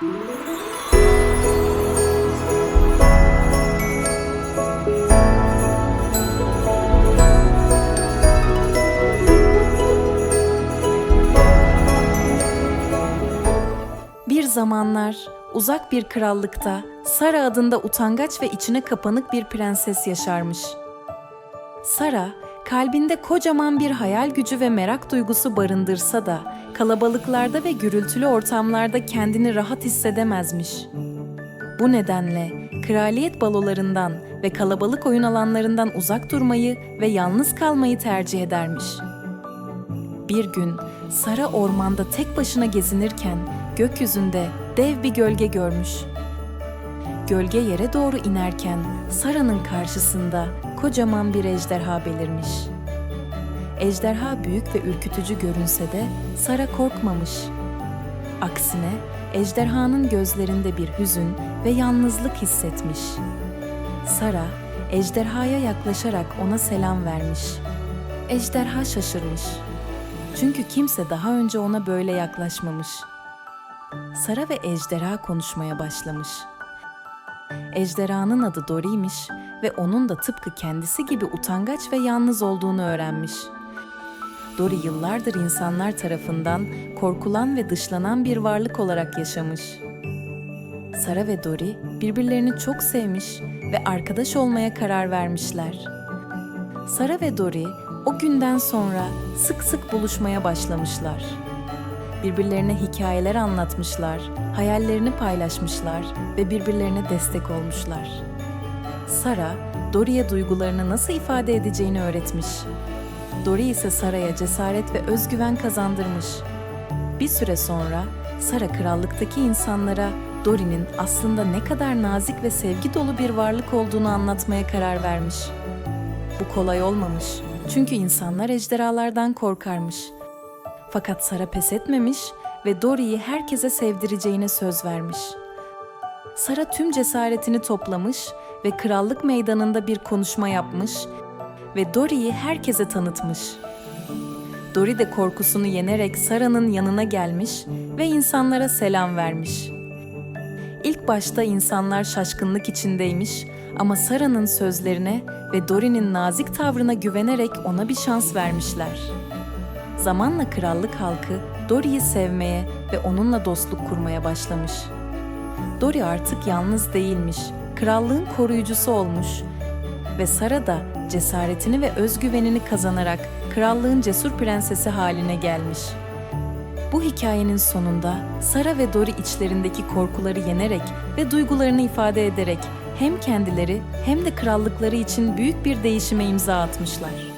Bir zamanlar uzak bir krallıkta Sara adında utangaç ve içine kapanık bir prenses yaşarmış. Sara, kalbinde kocaman bir hayal gücü ve merak duygusu barındırsa da kalabalıklarda ve gürültülü ortamlarda kendini rahat hissedemezmiş. Bu nedenle kraliyet balolarından ve kalabalık oyun alanlarından uzak durmayı ve yalnız kalmayı tercih edermiş. Bir gün Sara ormanda tek başına gezinirken gökyüzünde dev bir gölge görmüş. Gölge yere doğru inerken Sara'nın karşısında kocaman bir ejderha belirmiş. Ejderha büyük ve ürkütücü görünse de Sara korkmamış. Aksine ejderhanın gözlerinde bir hüzün ve yalnızlık hissetmiş. Sara ejderhaya yaklaşarak ona selam vermiş. Ejderha şaşırmış. Çünkü kimse daha önce ona böyle yaklaşmamış. Sara ve ejderha konuşmaya başlamış. Ejderhanın adı Dori'ymiş ve onun da tıpkı kendisi gibi utangaç ve yalnız olduğunu öğrenmiş. Dori yıllardır insanlar tarafından korkulan ve dışlanan bir varlık olarak yaşamış. Sara ve Dori birbirlerini çok sevmiş ve arkadaş olmaya karar vermişler. Sara ve Dori o günden sonra sık sık buluşmaya başlamışlar. Birbirlerine hikayeler anlatmışlar, hayallerini paylaşmışlar ve birbirlerine destek olmuşlar. Sara, Dori'ye duygularını nasıl ifade edeceğini öğretmiş. Dori ise Sara'ya cesaret ve özgüven kazandırmış. Bir süre sonra Sara krallıktaki insanlara Dori'nin aslında ne kadar nazik ve sevgi dolu bir varlık olduğunu anlatmaya karar vermiş. Bu kolay olmamış. Çünkü insanlar ejderhalardan korkarmış. Fakat Sara pes etmemiş ve Dory'yi herkese sevdireceğine söz vermiş. Sara tüm cesaretini toplamış ve krallık meydanında bir konuşma yapmış ve Dory'yi herkese tanıtmış. Dory de korkusunu yenerek Sara'nın yanına gelmiş ve insanlara selam vermiş. İlk başta insanlar şaşkınlık içindeymiş ama Sara'nın sözlerine ve Dory'nin nazik tavrına güvenerek ona bir şans vermişler. Zamanla krallık halkı Dory'yi sevmeye ve onunla dostluk kurmaya başlamış. Dory artık yalnız değilmiş, krallığın koruyucusu olmuş ve Sara da cesaretini ve özgüvenini kazanarak krallığın cesur prensesi haline gelmiş. Bu hikayenin sonunda Sara ve Dory içlerindeki korkuları yenerek ve duygularını ifade ederek hem kendileri hem de krallıkları için büyük bir değişime imza atmışlar.